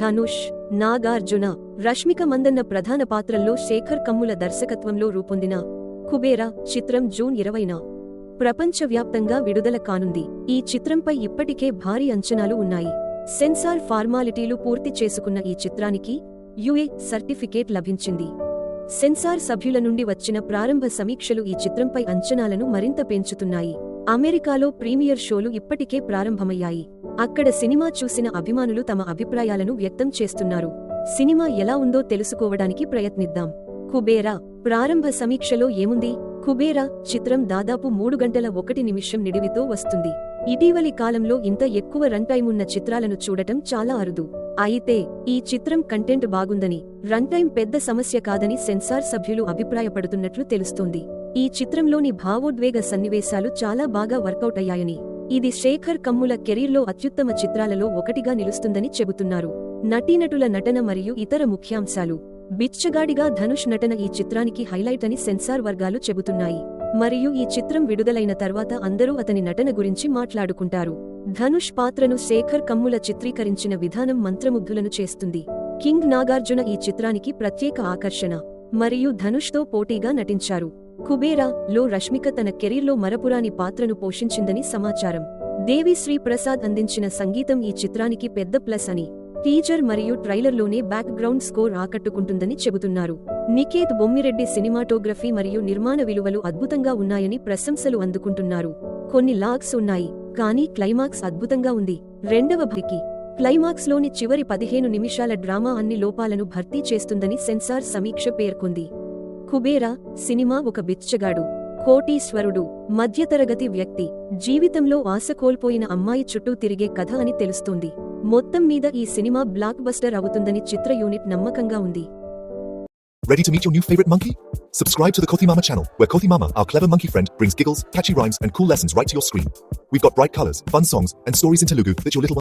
ధనుష్ నాగార్జున రష్మిక మందన్న ప్రధాన పాత్రల్లో శేఖర్ కమ్ముల దర్శకత్వంలో రూపొందిన కుబేరా చిత్రం జూన్ ఇరవైన. ప్రపంచవ్యాప్తంగా విడుదల కానుంది. ఈ చిత్రంపై ఇప్పటికే భారీ అంచనాలు ఉన్నాయి. సెన్సార్ ఫార్మాలిటీలు పూర్తి చేసుకున్న ఈ చిత్రానికి యుఏ సర్టిఫికేట్ లభించింది. సెన్సార్ సభ్యుల నుండి వచ్చిన ప్రారంభ సమీక్షలు ఈ చిత్రంపై అంచనాలను మరింత పెంచుతున్నాయి. అమెరికాలో ప్రీమియర్ షోలు ఇప్పటికే ప్రారంభమయ్యాయి. అక్కడ సినిమా చూసిన అభిమానులు తమ అభిప్రాయాలను వ్యక్తం చేస్తున్నారు. సినిమా ఎలా ఉందో తెలుసుకోవడానికి ప్రయత్నిద్దాం. కుబేరా ప్రారంభ సమీక్షలో ఏముంది? కుబేరా చిత్రం దాదాపు మూడు గంటల ఒకటి నిమిషం నిడివితో వస్తుంది. ఇటీవలి కాలంలో ఇంత ఎక్కువ రన్ టైం ఉన్న చిత్రాలను చూడటం చాలా అరుదు. అయితే ఈ చిత్రం కంటెంట్ బాగుందని రన్ టైం పెద్ద సమస్య కాదని సెన్సార్ సభ్యులు అభిప్రాయపడుతున్నట్లు తెలుస్తోంది. ఈ చిత్రంలోని భావోద్వేగ సన్నివేశాలు చాలా బాగా వర్కౌట్ అయ్యాయని ఇది శేఖర్ కమ్ముల కెరీర్లో అత్యుత్తమ చిత్రాలలో ఒకటిగా నిలుస్తుందని చెబుతున్నారు. నటీనటుల నటన మరియు ఇతర ముఖ్యాంశాలు. బిచ్చగాడిగా ధనుష్ నటన ఈ చిత్రానికి హైలైట్ అని సెన్సార్ వర్గాలు చెబుతున్నాయి. మరియు ఈ చిత్రం విడుదలైన తర్వాత అందరూ అతని నటన గురించి మాట్లాడుకుంటారు. ధనుష్ పాత్రను శేఖర్ కమ్ముల చిత్రీకరించిన విధానం మంత్రముగ్ధులను చేస్తుంది. కింగ్ నాగార్జున ఈ చిత్రానికి ప్రత్యేక ఆకర్షణ. మరియు ధనుష్తో పోటీగా నటించారు. కుబేరా లో రష్మిక తన కెరీర్లో మరపురాని పాత్రను పోషించిందని సమాచారం. దేవిశ్రీ ప్రసాద్ అందించిన సంగీతం ఈ చిత్రానికి పెద్ద ప్లస్ అని టీజర్ మరియు ట్రైలర్లోనే బ్యాక్గ్రౌండ్ స్కోర్ ఆకట్టుకుంటుందని చెబుతున్నారు. నికేత్ బొమ్మిరెడ్డి సినిమాటోగ్రఫీ మరియు నిర్మాణ విలువలు అద్భుతంగా ఉన్నాయని ప్రశంసలు అందుకుంటున్నారు. కొన్ని లాగ్స్ ఉన్నాయి కానీ క్లైమాక్స్ అద్భుతంగా ఉంది. రెండవ భరికి క్లైమాక్స్లోని చివరి పదిహేను నిమిషాల డ్రామా అన్ని లోపాలను భర్తీ చేస్తుందని సెన్సార్ సమీక్ష పేర్కొంది. కుబేరా సినిమా ఒక బిచ్చగాడు కోటీశ్వరుడు మధ్యతరగతి వ్యక్తి జీవితంలో ఆశ కోల్పోయిన అమ్మాయి చుట్టూ తిరిగే కథ అని తెలుస్తుంది మొత్తం మీద ఈ సినిమా బ్లాక్ బస్టర్ అవుతుందని చిత్ర యూనిట్ నమ్మకంగా ఉంది Ready to meet your new favorite monkey? Subscribe to the Kothi Mama channel, where Kothi Mama, our clever monkey friend, brings giggles, catchy rhymes, and cool lessons right to your screen. We've got bright colors, fun songs, and stories in Telugu that your little one